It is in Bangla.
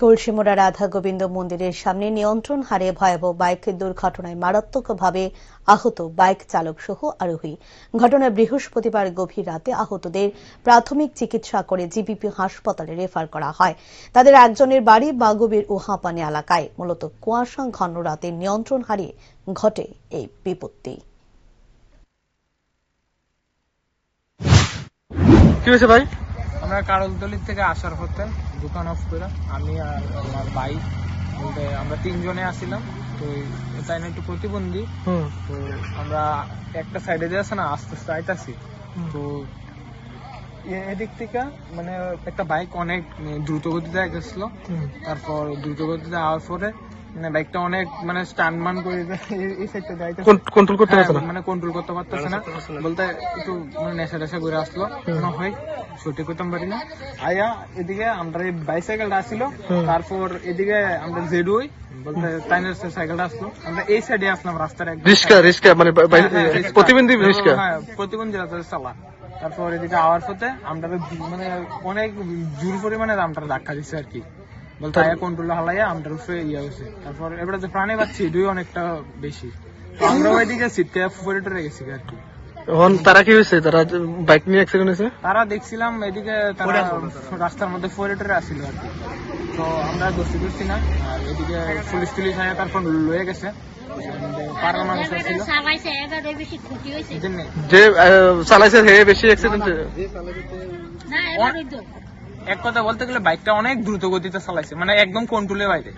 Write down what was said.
কলসিমোড়া রাধা গোবিন্দ মন্দিরের সামনে নিয়ন্ত্রণ হারিয়ে ভয়াবহ বাইক দুর্ঘটনায় মারাত্মকভাবে আহত বাইক চালক সহ আরোহী। ঘটনায় বৃহস্পতিবার গভীর রাতে আহতদের প্রাথমিক চিকিৎসা করে জিবিপি হাসপাতালে রেফার করা হয়। তাদের একজনের বাড়ি বাগুবির ও হাঁপানি এলাকায়। মূলত কুয়াশা ঘন রাতে নিয়ন্ত্রণ হারিয়ে ঘটে এই বিপত্তি। কি হয়েছে ভাই? আমরা কারলতলি থেকে আসার পথে দোকান অফ করে আমি আর আমার ভাই আমরা তিনজনে আসছিলাম তো তাই না একটু প্রতিবন্ধী। তো আমরা একটা সাইডে দিয়ে আসে না আস্তে আস্তে আইতাছি। তো এদিক থেকে মানে একটা বাইক অনেক দ্রুত গতিতে গেছিল তারপর দ্রুত গতিতে আওয়ার পরে মানে বাইকটা অনেক মানে স্টানমান করে এই- এই সাইডটা যাইতে কন্ট্রোল করতে পারছে না? মানে কন্ট্রোল করতে পারতেছে না। বলতে একটু মানে নেশা টেশা করে আসলো। হয়? সঠিক করতাম পারি না। আয়া এদিকে আমরা এই বাইসাইকেলটা আসছিল তারপর এদিকে আমরা জেডুই বলতে তাইনের সাইকেলটা আসলো। আমরা এই সাইডে আসলাম রাস্তার একদম রিস্কা রিস্কা মানে বা- বা- হ্যাঁ, হ্যাঁ, প্রতিবন্ধী রিস্কা। হ্যাঁ প্রতিবন্ধী রাস্তায় চালা। তারপর এদিকে আওয়ার পথে আমরা মানে অনেক জোর পরিমাণে আমটা ধাক্কা দিচ্ছে আর কি। বলতে আয়া কন্ট্রোল হালাইয়া আমটার উপরে ইয়ে হয়েছে তারপর এবারে যে প্রাণী পাচ্ছি এটাই অনেকটা বেশি। তো আমরা ওইদিকে সিটকে পরে টরে গেছি আর কি। এখন তারা কি হয়েছে তারা বাইক নিয়ে অ্যাক্সিডেন্ট হয়েছে তারা দেখছিলাম এদিকে তারা রাস্তার মধ্যে ফোরে টরে আসছিল আর কি। তো আমরা দোষী করছি না আর এদিকে পুলিশ টুলিশ তারপর লয়ে গেছে। যে আহ, চালাইছে হে বেশি অ্যাক্সিডেন্ট এক কথা বলতে গেলে বাইকটা অনেক দ্রুত গতিতে চালাইছে মানে একদম কন্ট্রোলে বাইরে।